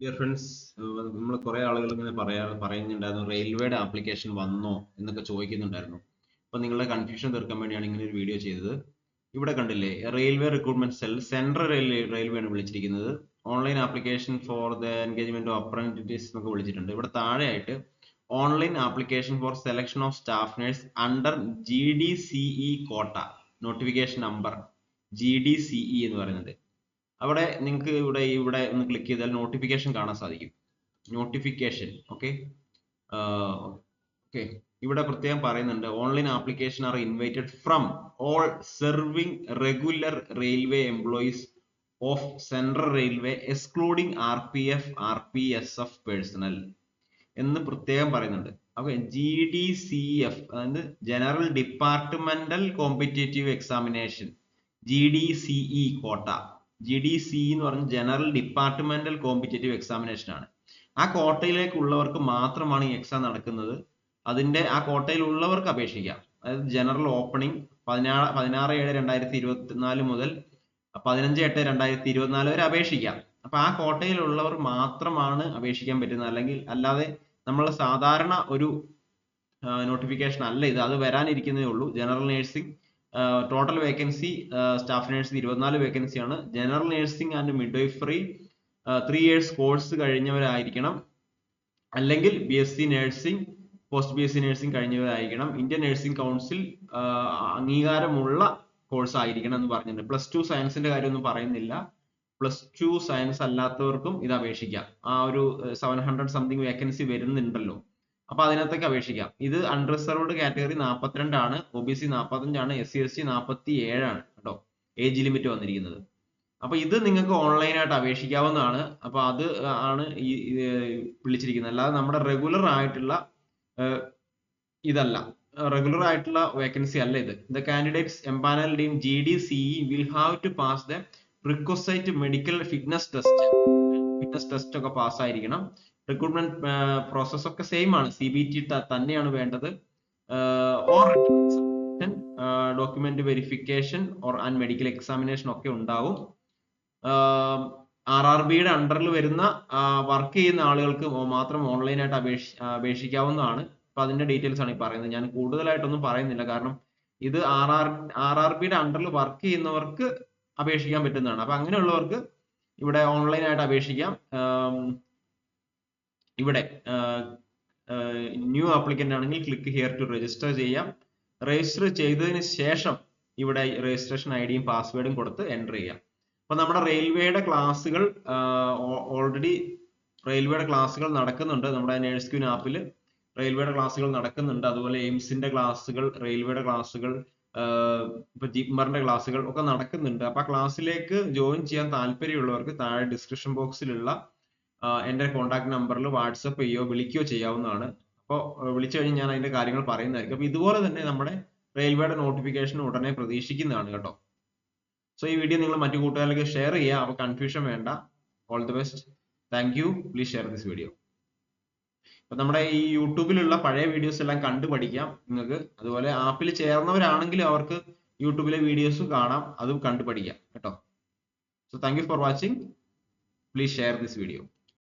Dear friends നമ്മൾ കുറെ ആളുകൾ ഇങ്ങനെ പറയാ പറയുന്നുണ്ടായിരുന്നു റെയിൽവേയുടെ ആപ്ലിക്കേഷൻ വന്നോ എന്നൊക്കെ ചോദിക്കുന്നുണ്ടായിരുന്നു. അപ്പോൾ നിങ്ങളുടെ കൺഫ്യൂഷൻ തീർക്കാൻ വേണ്ടിയാണ് ഇങ്ങനെ ഒരു വീഡിയോ ചെയ്തത്. ഇവിടെ കണ്ടില്ലേ railway recruitment cell central railway railway വിളിച്ചിരിക്കുന്നത്. Online application for the engagement of apprentices എന്നൊക്കെ വിളിച്ചിട്ടുണ്ട്. ഇവിടെ താഴെയായിട്ട് online application for selection of staff nurse under G D C E quota notification number G D C E എന്ന് പറയുന്നത്. അവിടെ നിങ്ങൾക്ക് ഇവിടെ ഇവിടെ ഒന്ന് ക്ലിക്ക് ചെയ്താൽ നോട്ടിഫിക്കേഷൻ കാണാൻ സാധിക്കും. നോട്ടിഫിക്കേഷൻ ഓക്കെ ഓക്കെ ഇവിടെ പ്രത്യേകം പറയുന്നുണ്ട് online application are invited from all serving regular railway employees of central railway excluding R P F R P S F personnel എന്ന് പ്രത്യേകം പറയുന്നുണ്ട്. Okay G D C F അതായത് general departmental competitive examination G D C E quota G D C എന്ന് പറഞ്ഞ general departmental competitive examination ആണ്. ആ കോട്ടയിലേക്കുള്ളവർക്ക് മാത്രമാണ് ഈ എക്സാം നടക്കുന്നത്. അതിന്റെ ആ കോട്ടയിലുള്ളവർക്ക് അപേക്ഷിക്കാം. അതായത് ജനറൽ ഓപ്പണിംഗ് പതിനാറ് പതിനാറ് ഏഴ് രണ്ടായിരത്തി ഇരുപത്തിനാല് മുതൽ പതിനഞ്ച് എട്ട് രണ്ടായിരത്തി ഇരുപത്തിനാല് വരെ അപേക്ഷിക്കാം. അപ്പൊ ആ കോട്ടയിലുള്ളവർ മാത്രമാണ് അപേക്ഷിക്കാൻ പറ്റുന്നത്. അല്ലെങ്കിൽ അല്ലാതെ നമ്മൾ സാധാരണ ഒരു നോട്ടിഫിക്കേഷൻ അല്ല ഇത്. അത് വരാനിരിക്കുന്നേ ഉള്ളൂ. General nursing total vacancy staff nurse ഇരുപത്തിനാല് വേക്കൻസിയാണ് general nursing and midwifery three years course കഴിഞ്ഞവരായിരിക്കണം. അല്ലെങ്കിൽ B S C nursing post B S C nursing കഴിഞ്ഞവരായിരിക്കണം. Indian nursing council അംഗീകാരമുള്ള കോഴ്സ് ആയിരിക്കണം എന്ന് പറഞ്ഞിട്ടുണ്ട്. പ്ലസ് ടു സയൻസിന്റെ കാര്യമൊന്നും പറയുന്നില്ല. പ്ലസ് ടു സയൻസ് അല്ലാത്തവർക്കും ഇത് അപേക്ഷിക്കാം. ആ ഒരു സെവൻ ഹൺഡ്രഡ് സംതിങ് വേക്കൻസി വരുന്നുണ്ടല്ലോ. അപ്പൊ അതിനകത്തേക്ക് അപേക്ഷിക്കാം. ഇത് അൺറിസർവ്ഡ് കാറ്റഗറി നാൽപ്പത്തിരണ്ടാണ് ഒ ബി സി നാൽപ്പത്തഞ്ചാണ് എസ് സി എസ് ടി നാൽപ്പത്തി ഏഴാണ് കേട്ടോ. ഏജ് ലിമിറ്റ് വന്നിരിക്കുന്നത്. അപ്പൊ ഇത് നിങ്ങൾക്ക് ഓൺലൈനായിട്ട് അപേക്ഷിക്കാവുന്നതാണ്. അപ്പൊ അത് ആണ് ഈ വിളിച്ചിരിക്കുന്നത്. അല്ലാതെ നമ്മുടെ റെഗുലർ ആയിട്ടുള്ള ഇതല്ല. റെഗുലർ ആയിട്ടുള്ള വേക്കൻസി അല്ല ഇത്. The candidates empanelled in G D C will have to pass the requisite medical fitness test fitness test ഒക്കെ പാസ് ആയിരിക്കണം. റിക്രൂട്ട്മെന്റ് പ്രോസസ് ഒക്കെ സെയിം ആണ്. സി ബി ടി തന്നെയാണ് വേണ്ടത്. Or document verification or and medical examination ഒക്കെ ഉണ്ടാവും. R R ബിയുടെ അണ്ടറിൽ വരുന്ന വർക്ക് ചെയ്യുന്ന ആളുകൾക്ക് മാത്രം ഓൺലൈനായിട്ട് അപേക്ഷ അപേക്ഷിക്കാവുന്നതാണ്. അപ്പൊ അതിന്റെ ഡീറ്റെയിൽസ് ആണ് ഈ പറയുന്നത്. ഞാൻ കൂടുതലായിട്ടൊന്നും പറയുന്നില്ല. കാരണം ഇത് ആർ ആർ ആർ ആർ ബിയുടെ അണ്ടറിൽ വർക്ക് ചെയ്യുന്നവർക്ക് അപേക്ഷിക്കാൻ പറ്റുന്നതാണ്. അപ്പൊ അങ്ങനെയുള്ളവർക്ക് ഇവിടെ ഓൺലൈനായിട്ട് അപേക്ഷിക്കാം. ഇവിടെ ന്യൂ ആപ്ലിക്കന്റ് ആണെങ്കിൽ ക്ലിക്ക് ഹിയർ ടു രജിസ്റ്റർ ചെയ്യാം. രജിസ്റ്റർ ചെയ്തതിന് ശേഷം ഇവിടെ രജിസ്ട്രേഷൻ ഐ ഡിയും പാസ്വേഡും കൊടുത്ത് എന്റർ ചെയ്യാം. അപ്പോൾ നമ്മുടെ റെയിൽവേയുടെ ക്ലാസ്സുകൾ ഓൾറെഡി റെയിൽവേയുടെ ക്ലാസ്സുകൾ നടക്കുന്നുണ്ട്. നമ്മുടെ നേഴ്സ് ക്യൂൻ ആപ്പിൽ റെയിൽവേയുടെ ക്ലാസ്സുകൾ നടക്കുന്നുണ്ട്. അതുപോലെ എയിംസിന്റെ ക്ലാസ്സുകൾ റെയിൽവേയുടെ ക്ലാസ്സുകൾ ഇപ്പൊ ജിപ്മറിന്റെ ക്ലാസ്സുകൾ ഒക്കെ നടക്കുന്നുണ്ട്. അപ്പൊ ആ ക്ലാസ്സിലേക്ക് ജോയിൻ ചെയ്യാൻ താല്പര്യമുള്ളവർക്ക് താഴെ ഡിസ്ക്രിപ്ഷൻ ബോക്സിലുള്ള എന്റെ കോൺടാക്ട് നമ്പറിൽ വാട്സപ്പ് ചെയ്യോ വിളിക്കുകയോ ചെയ്യാവുന്നതാണ്. അപ്പോൾ വിളിച്ചു കഴിഞ്ഞ് ഞാൻ അതിന്റെ കാര്യങ്ങൾ പറയുന്നതായിരിക്കും. അപ്പോൾ ഇതുപോലെ തന്നെ നമ്മുടെ റെയിൽവേയുടെ നോട്ടിഫിക്കേഷൻ ഉടനെ പ്രതീക്ഷിക്കുന്നതാണ് കേട്ടോ. സോ ഈ വീഡിയോ നിങ്ങൾ മറ്റു കൂട്ടുകാരിലേക്ക് ഷെയർ ചെയ്യുക അപ്പോൾ കൺഫ്യൂഷൻ വേണ്ട. All the best thank you please share this video അപ്പൊ നമ്മുടെ ഈ യൂട്യൂബിലുള്ള പഴയ വീഡിയോസ് എല്ലാം കണ്ടു പഠിക്കാം നിങ്ങൾക്ക്. അതുപോലെ ആപ്പിൽ ചേർന്നവരാണെങ്കിലും അവർക്ക് യൂട്യൂബിലെ വീഡിയോസ് കാണാം. അതും കണ്ടു പഠിക്കാം കേട്ടോ. So thank you for watching please share this video